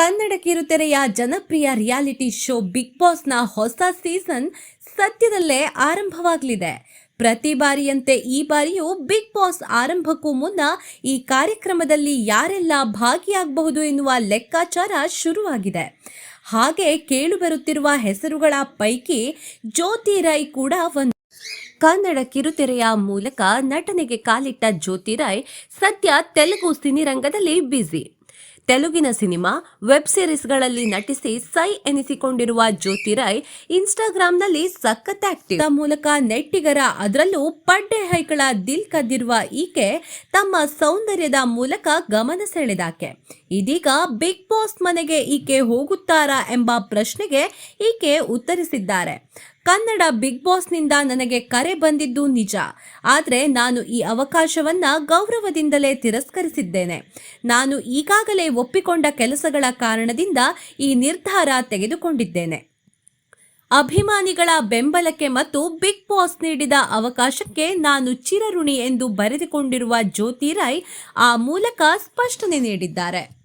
ಕನ್ನಡ ಕಿರುತೆರೆಯ ಜನಪ್ರಿಯ reality show Bigg ಬಾಸ್ನ ಹೊಸ season ಸದ್ಯದಲ್ಲೇ ಆರಂಭವಾಗಲಿದೆ. ಪ್ರತಿ ಬಾರಿಯಂತೆ ಈ ಬಾರಿಯೂ ಬಿಗ್ ಬಾಸ್ ಆರಂಭಕ್ಕೂ ಮುನ್ನ ಈ ಕಾರ್ಯಕ್ರಮದಲ್ಲಿ ಯಾರೆಲ್ಲ ಭಾಗಿಯಾಗಬಹುದು ಎನ್ನುವ ಲೆಕ್ಕಾಚಾರ ಶುರುವಾಗಿದೆ. ಹಾಗೆ ಕೇಳುಬರುತ್ತಿರುವ ಹೆಸರುಗಳ ಪೈಕಿ ಜ್ಯೋತಿ ರೈ ಕೂಡ ಒಂದು. ಕನ್ನಡ ಕಿರುತೆರೆಯ ಮೂಲಕ ನಟನೆಗೆ ಕಾಲಿಟ್ಟ ಜ್ಯೋತಿ ರಾಯ್ ಸದ್ಯ ತೆಲುಗು ಸಿನಿರಂಗದಲ್ಲಿ ಬ್ಯುಸಿ. ತೆಲುಗಿನ ಸಿನಿಮಾ ವೆಬ್ ಸೀರೀಸ್ಗಳಲ್ಲಿ ನಟಿಸಿ ಸೈ ಎನಿಸಿಕೊಂಡಿರುವ ಜ್ಯೋತಿ ರಾಯ್ ಇನ್ಸ್ಟಾಗ್ರಾಂನಲ್ಲಿ ಸಖತ್ ಆಕ್ಟಿವ್. ಮೂಲಕ ನೆಟ್ಟಿಗರ ಅದರಲ್ಲೂ ಪಡ್ಡೆ ಹೈಗಳ ದಿಲ್ ಕದ್ದಿರುವ ಈಕೆ ತಮ್ಮ ಸೌಂದರ್ಯದ ಮೂಲಕ ಗಮನ ಸೆಳೆದಾಕೆ. ಇದೀಗ ಬಿಗ್ ಬಾಸ್ ಮನೆಗೆ ಈಕೆ ಹೋಗುತ್ತಾರಾ ಎಂಬ ಪ್ರಶ್ನೆಗೆ ಈಕೆ ಉತ್ತರಿಸಿದ್ದಾರೆ. ಕನ್ನಡ ಬಿಗ್ ಬಾಸ್ನಿಂದ ನನಗೆ ಕರೆ ಬಂದಿದ್ದು ನಿಜ. ಆದರೆ ನಾನು ಈ ಅವಕಾಶವನ್ನ ಗೌರವದಿಂದಲೇ ತಿರಸ್ಕರಿಸಿದ್ದೇನೆ. ನಾನು ಈಗಾಗಲೇ ಒಪ್ಪಿಕೊಂಡ ಕೆಲಸಗಳ ಕಾರಣದಿಂದ ಈ ನಿರ್ಧಾರ ತೆಗೆದುಕೊಂಡಿದ್ದೇನೆ. ಅಭಿಮಾನಿಗಳ ಬೆಂಬಲಕ್ಕೆ ಮತ್ತು ಬಿಗ್ ಬಾಸ್ ನೀಡಿದ ಅವಕಾಶಕ್ಕೆ ನಾನು ಚಿರಋಣಿ ಎಂದು ಬರೆದುಕೊಂಡಿರುವ ಜ್ಯೋತಿ ರಾಯ್ ಆ ಮೂಲಕ ಸ್ಪಷ್ಟನೆ ನೀಡಿದ್ದಾರೆ.